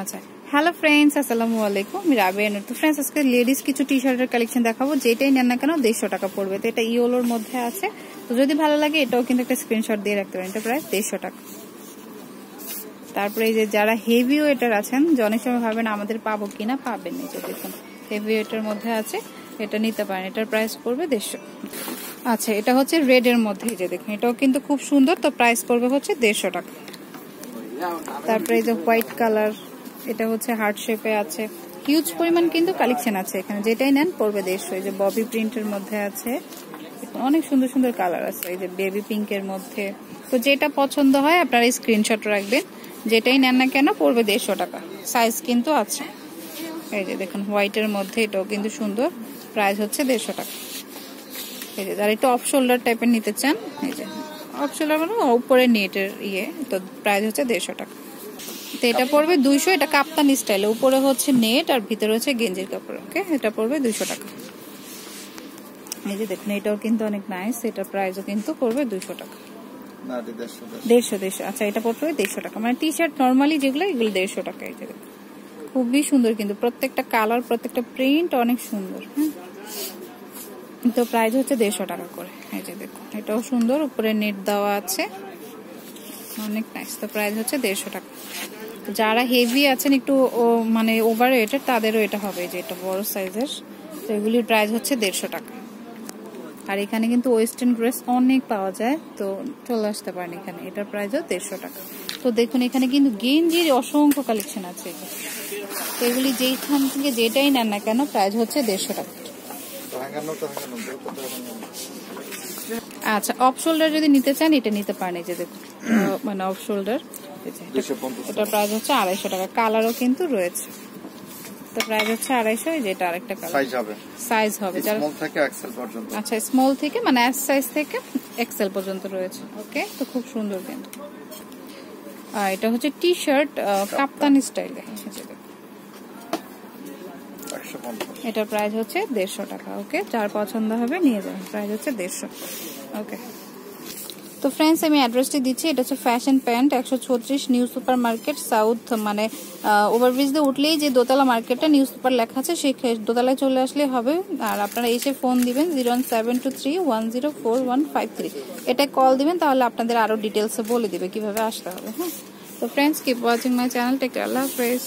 আচ্ছা। Hello friends আসসালামু আলাইকুম। আমি নুর। তো ফ্রেন্ডস আজকে লেডিস কিছু টি শার্টের কালেকশন দেখাবো। যেটাই নেন না কেন দেড়শো টাকা পড়বে। তো এটা ইওলোর মধ্যে আছে। তো যদি ভালো লাগে, এটাও কিন্তু একটা স্ক্রিনশট দিয়ে রাখতে পারেন। এটা প্রায় দেড়শো টাকা। তারপরে এই যে যারা হেভি ওয়েটার আছেন, অনেক সময় ভাবেন আমাদের পাবো কিনা, পাবেন এই যে দেখুন হেভি ওয়েটার মধ্যে আছে। এটা নিতে পারেন। এটার প্রাইস পড়বে দেড়শো। আচ্ছা এটা হচ্ছে রেড এর মধ্যে। যে দেখুন, এটাও কিন্তু খুব সুন্দর। তো প্রাইস পড়বে হচ্ছে দেড়শো টাকা। তারপরে এই যে হোয়াইট কালার এটা হচ্ছে হার্ট শেপে আছে। হিউজ পরিমাণ কিন্তু কালেকশন আছে এখানে। যেটাই নেন পড়বে দেড়শো এই যে ববি প্রিন্টের মধ্যে আছে। অনেক সুন্দর সুন্দর কালার আছে। এই যে বেবি পিঙ্কের মধ্যে। তো যেটা পছন্দ হয়, আপনারা স্ক্রিনশট রাখবেন। যেটাই নেন না কেন পড়বে দেড়শো টাকা। সাইজ কিন্তু আছে। এই যে দেখুন হোয়াইটের মধ্যে এটাও কিন্তু সুন্দর। প্রাইস হচ্ছে দেড়শো টাকা। এই যে যারা একটু অফ শোল্ডার টাইপের নিতে চান, এই যে অফ শোল্ডার মানে উপরে নেটের ইয়ে তো প্রাইস হচ্ছে দেড়শো টাকা। তো এটা পড়বে দুইশো এটা কাপ্তানি স্টাইলে। উপরে হচ্ছে নেট আর ভিতরে হচ্ছে গেঞ্জির কাপড় ওকে? এটা পড়বে দুইশো টাকা। এই যে দেখুন এটাও কিন্তু অনেক নাইস এটার প্রাইসও কিন্তু পড়বে দুইশো টাকা। দেড়শো দেড়শো। আচ্ছা এটা পড়বে দেড়শো টাকা। মানে টি শার্ট নর্মালি যেগুলো এগুলো দেড়শো টাকা এই যে খুবই সুন্দর কিন্তু প্রত্যেকটা কালার প্রত্যেকটা প্রিন্ট অনেক সুন্দর হ্যাঁ? তো প্রাইস হচ্ছে দেড়শো টাকা করে এই যে দেখুন। এটাও সুন্দর উপরে নেট দেওয়া আছে। অনেক নাইস তো প্রাইস হচ্ছে দেড়শো টাকা। যারা হেভি আছেন একটু মানে ওভার ওয়েটের তাদেরও এটা হবে যে এটা বড় সাইজের তো এগুলির প্রাইস হচ্ছে দেড়শো টাকা। আর এখানে কিন্তু ওয়েস্টার্ন ড্রেস অনেক পাওয়া যায়, তো চলে আসতে পারেন এখানে। এটার প্রাইসও দেড়শো টাকা। তো দেখুন, এখানে কিন্তু গেঞ্জির অসংখ্য কালেকশন আছে। তো এগুলি যেইখান থেকে যেটাই নেন না কেন প্রাইস হচ্ছে দেড়শো টাকা। আচ্ছা অফ শোল্ডার যদি নিতে চান এটা নিতে পারেন এই যে দেখুন। মানে অফ শোল্ডার এটার প্রাইস হচ্ছে আড়াইশো টাকা। কালারও কিন্তু রয়েছে। তো প্রাইস হচ্ছে আড়াইশো যেটা আরেকটা কালার সাইজ হবে। সাইজ হবে। স্মল থেকে এক্সেল পর্যন্ত। আচ্ছা স্মল থেকে মানে এস সাইজ থেকে এক্সেল পর্যন্ত রয়েছে। ওকে তো খুব সুন্দর কিন্তু। এটা হচ্ছে টি শার্ট কাপ্তানি। স্টাইলে এটার প্রাইস হচ্ছে দেড়শো টাকা ওকে যার পছন্দ হবে নিয়ে যাবেন প্রাইস হচ্ছে দেড়শো ওকে তো ফ্রেন্ডস আমি অ্যাড্রেসটি দিচ্ছি, এটা হচ্ছে ফ্যাশন প্যান্ট একশো ছত্রিশ নিউ সুপার মার্কেট সাউথ মানে ওভারব্রিজ দিয়ে উঠলেই যে দোতলা মার্কেটটা নিউজ সুপার লেখা আছে, সেই দোতলায় চলে আসলে হবে। আর আপনারা এসে ফোন দিবেন zero one seven two three one zero four one five three এটা কল দিবেন, তাহলে আপনাদের আরও ডিটেলসে বলে দিবে কীভাবে আসতে হবে হ্যাঁ? তো friends keep watching my channel take আল্লাহ হাফেজ।